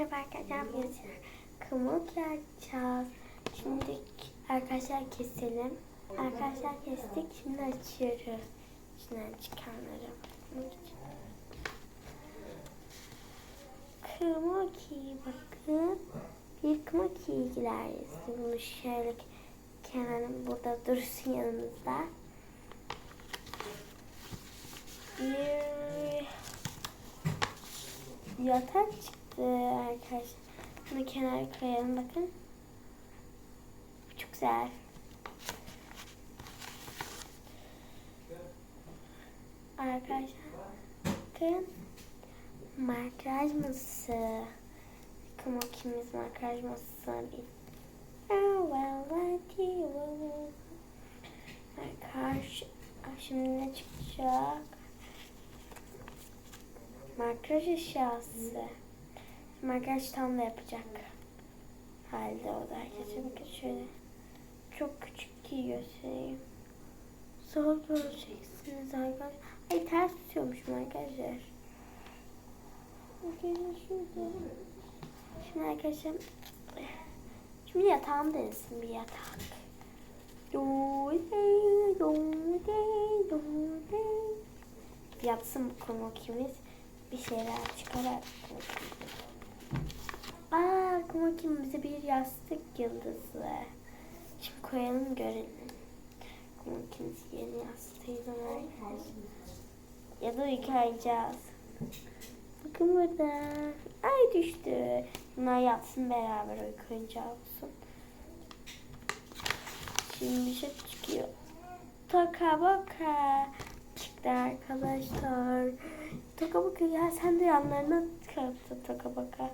Merhaba arkadaşlar. Biz kımık yapacağız. Şimdi arkadaşlar keselim. Arkadaşlar kestik. Şimdi açıyoruz. İçinden çıkanları. Kımaki bakın. Bir kımaki ilgileriz. Bunu şöyle kenarım burada dursun yanımızda. Bir yatak çıktı arkadaşlar. Bunu kenara koyalım bakın. Çok güzel. Arkadaşlar bakın. Makyaj masası. Kumokimiz makyaj masası. Makyaj. Şimdi ne çıkacak? Makyaj eşyası. Makyaj tam da yapacak. Halde o da herkese bakın şöyle. Çok küçük ki göstereyim. Zor göreceksiniz arkadaşlar. Ay ters tutuyormuşum arkadaşlar. Şimdi arkadaşlar. Şimdi yatağım denesin bir yatak. Yapsın bu konu kimiz bir şeyler çıkarak. Aa, Kumakim bize bir yastık yıldızı. Şimdi koyalım görelim. Kumakim yeni yastığıyla arkadaşlar. Ya da yıkayacağız. Bakın burada. Ay düştü. Bunlar yatsın beraber uyku olsun. Şimdi bir şey çıkıyor. Toka boka. Çıktı arkadaşlar. Toka boka ya sen de yanlarına kaptı toka boka.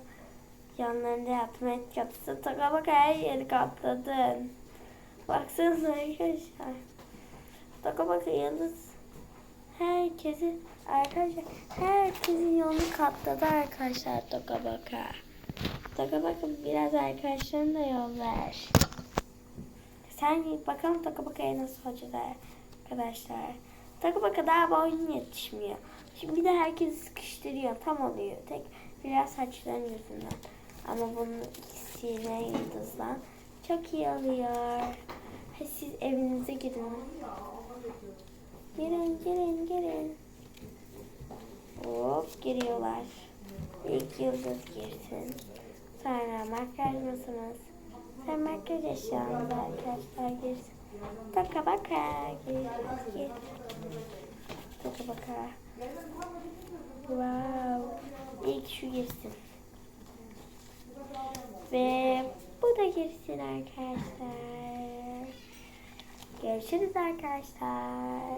Yanlarında yaptım et yaptı. Toka boka her yeri kapladın. Baksanıza arkadaşlar. Toka boka yalnız herkesi arkadaşlar herkesin yolunu katladı arkadaşlar. Toka boka biraz arkadaşlarına da yol ver. Sen bakalım Toka Baka'ya nasıl hocalar arkadaşlar. Toka Baka daha boyun yetişmiyor. Şimdi bir de herkesi sıkıştırıyor. Tam oluyor. Tek biraz saçların yüzünden. Ama bunun ikisiyle yıldızla çok iyi oluyor. Hadi siz evinize girin. Girin girin girin. Hop giriyorlar. İlk yıldız girsin. Sonra makyaj masamız. Sen makyaj eşyalarında arkadaşlar girsin. Toka baka gir. Toka baka. Wow. İlk şu girsin. Ve bu da girsin arkadaşlar. Görüşürüz arkadaşlar.